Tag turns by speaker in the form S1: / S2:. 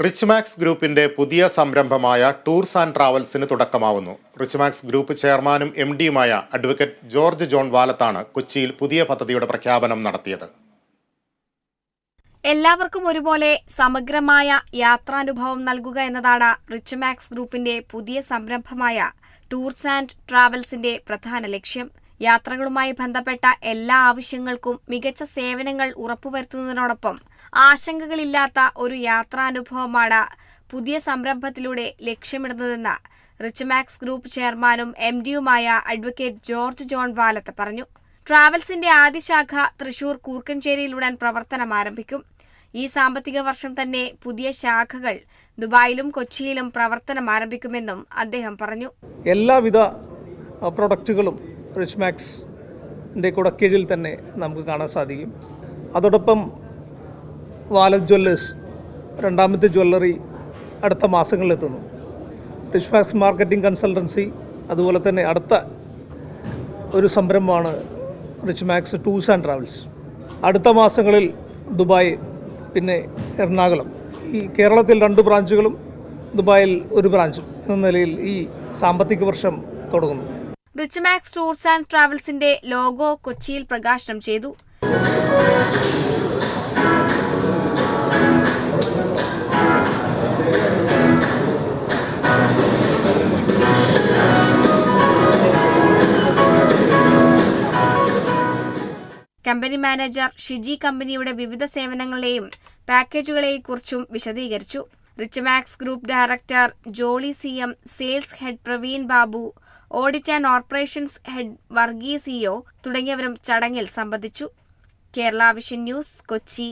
S1: Rich max ഗ്രൂപ്പിന്റെ പുതിയ സംരംഭമായ ടൂർസ് ആൻഡ് ട്രാവൽസിന് തുടക്കമാവുന്നു. റിച്ച്മാക്സ് ഗ്രൂപ്പ് ചെയർമാനും എം ഡിയുമായ അഡ്വക്കേറ്റ് ജോർജ് ജോൺ വാലത്താണ് കൊച്ചിയിൽ പുതിയ പദ്ധതിയുടെ പ്രഖ്യാപനം നടത്തിയത്.
S2: എല്ലാവർക്കും ഒരുപോലെ സമഗ്രമായ യാത്രാനുഭവം നൽകുക എന്നതാണ് റിച്ച്മാക്സ് ഗ്രൂപ്പിന്റെ പുതിയ സംരംഭമായ ടൂർസ് ആൻഡ് ട്രാവൽസിന്റെ പ്രധാന ലക്ഷ്യം. യാത്രകളുമായി ബന്ധപ്പെട്ട എല്ലാ ആവശ്യങ്ങൾക്കും മികച്ച സേവനങ്ങൾ ഉറപ്പുവരുത്തുന്നതിനോടൊപ്പം ആശങ്കകളില്ലാത്ത ഒരു യാത്രാനുഭവമാണ് പുതിയ സംരംഭത്തിലൂടെ ലക്ഷ്യമിടുന്നതെന്ന് റിച്ച്മാക്സ് ഗ്രൂപ്പ് ചെയർമാനും എം ഡിയുമായ അഡ്വക്കേറ്റ് ജോർജ് ജോൺ വാലത്ത് പറഞ്ഞു. ട്രാവൽസിന്റെ ആദ്യ ശാഖ തൃശൂർ കൂർക്കഞ്ചേരിയിലുടൻ പ്രവർത്തനം ആരംഭിക്കും. ഈ സാമ്പത്തിക വർഷം തന്നെ പുതിയ ശാഖകൾ ദുബായിലും കൊച്ചിയിലും പ്രവർത്തനം ആരംഭിക്കുമെന്നും അദ്ദേഹം പറഞ്ഞു.
S3: എല്ലാവിധ പ്രൊഡക്റ്റുകളും റിച്ച് മാക്സിന്റെ കൂടെ കീഴിൽ തന്നെ നമുക്ക് കാണാൻ സാധിക്കും. അതോടൊപ്പം വാലറ്റ് ജ്വല്ലേഴ്സ് രണ്ടാമത്തെ ജ്വല്ലറി അടുത്ത മാസങ്ങളിലെത്തുന്നു. റിച്ച് മാക്സ് മാർക്കറ്റിംഗ് കൺസൾട്ടൻസി അതുപോലെ തന്നെ അടുത്ത ഒരു സംരംഭമാണ് rich max tours and travels. അടുത്ത മാസങ്ങളിൽ ദുബായ് പിന്നെ എറണാകുളം. ഈ കേരളത്തിൽ രണ്ട് ബ്രാഞ്ചുകളും ദുബായിൽ ഒരു ബ്രാഞ്ചും എന്ന നിലയിൽ ഈ സാമ്പത്തിക വർഷം തുടങ്ങുന്നു.
S2: റിച്ച് മാക്സ് ടൂർസ് ആൻഡ് ട്രാവൽസിന്റെ ലോഗോ കൊച്ചിയിൽ പ്രകാശനം ചെയ്തു. കമ്പനി മാനേജർ ഷിജി കമ്പനിയുടെ വിവിധ സേവനങ്ങളെയും പാക്കേജുകളെയും കുറിച്ചും വിശദീകരിച്ചു. Rich max group director Jolly C M sales head Praveen Babu audit and operations head Varghese C തുടങ്ങിയവരും ചടങ്ങിൽ സംബന്ധിച്ചു. Kerala vision news Kochi.